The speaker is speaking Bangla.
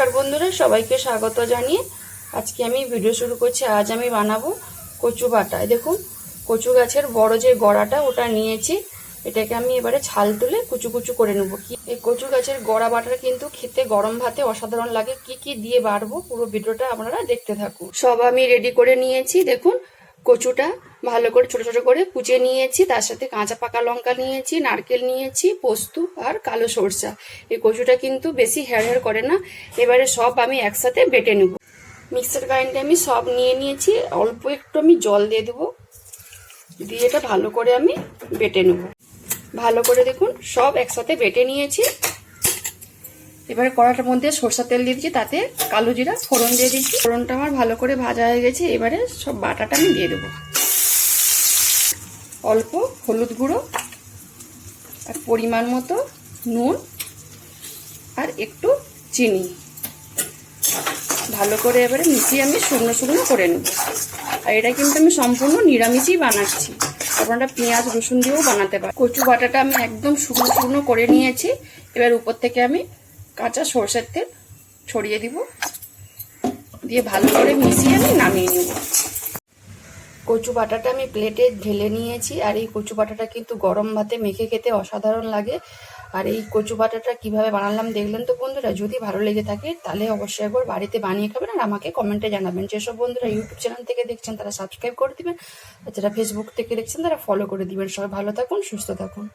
নমস্কার বন্ধুরা, সবাইকে স্বাগত জানিয়ে আজকে আমি ভিডিও শুরু করছি। আজ আমি বানাবো কচু বাটা। দেখুন, কচু গাছের বড় যে গড়াটা, ওটা নিয়েছি। এটাকে আমি এবারে ছাল তুলে কুচু কুচু করে নেব। কি এই কচু গাছের গড়া বাটাটা কিন্তু খেতে গরম ভাতে অসাধারণ লাগে। কি কি দিয়ে বাড়বো পুরো ভিডিওটা আপনারা দেখতে থাকুন। সব আমি রেডি করে নিয়েছি। দেখুন, কচুটা ভালো করে ছোট ছোট করে কুচে নিয়েছি, তার সাথে কাঁচা পাকা লঙ্কা নিয়েছি, নারকেল নিয়েছি, পোস্ত আর কালো সরষা। এই কচুটা কিন্তু বেশি হেয়ার হেয়ার করে না। এবারে সব আমি একসাথে বেটে নেব। মিক্সার গ্রাইন্ডে আমি সব নিয়ে নিয়েছি। অল্প একটু আমি জল দিয়ে দেবো। দিয়ে এটা ভালো করে আমি বেটে নেব। ভালো করে দেখুন, সব একসাথে বেটে নিয়েছি। এবারে কড়াটার মধ্যে সরষা তেল দিয়ে দিচ্ছি, তাতে কালো জিরা, ফোড়ন দিয়ে দিচ্ছি। ফোড়নটা আমার ভালো করে ভাজা হয়ে গেছে। এবারে সব বাটাটা আমি দিয়ে দেবো। অল্প হলুদ গুঁড়ো, আর পরিমাণ মতো নুন আর একটু চিনি। ভালো করে এবারে মিশিয়ে আমি শুকনো শুকনো করে নেব। আর এটা কিন্তু আমি সম্পূর্ণ নিরামিষই বানাচ্ছি। আপনারা পেঁয়াজ, রসুন দিয়েও বানাতে পারেন কচু বাটাটা আমি একদম শুকনো শুকনো করে নিয়েছি। এবার উপর থেকে আমি কাঁচা সর্ষের তেল ছড়িয়ে দিব। দিয়ে ভালো করে মিশিয়ে আমি নামিয়ে নেব। কচু বাটাটা আমি প্লেটে ঢেলে নিয়েছি, আর এই কচু বাটাটা কিন্তু গরম ভাতে মেখে খেতে অসাধারণ লাগে। আর এই কচু বাটাটা কীভাবে বানালাম দেখলেন তো বন্ধুরা? যদি ভালো লেগে থাকে তাহলে অবশ্যই একবার বাড়িতে বানিয়ে খাবেন আর আমাকে কমেন্টে জানাবেন। যেসব বন্ধুরা ইউটিউব চ্যানেল থেকে দেখছেন তারা সাবস্ক্রাইব করে দিবেন, আর যারা ফেসবুক থেকে দেখছেন তারা ফলো করে দিবেন। সবাই ভালো থাকুন, সুস্থ থাকুন।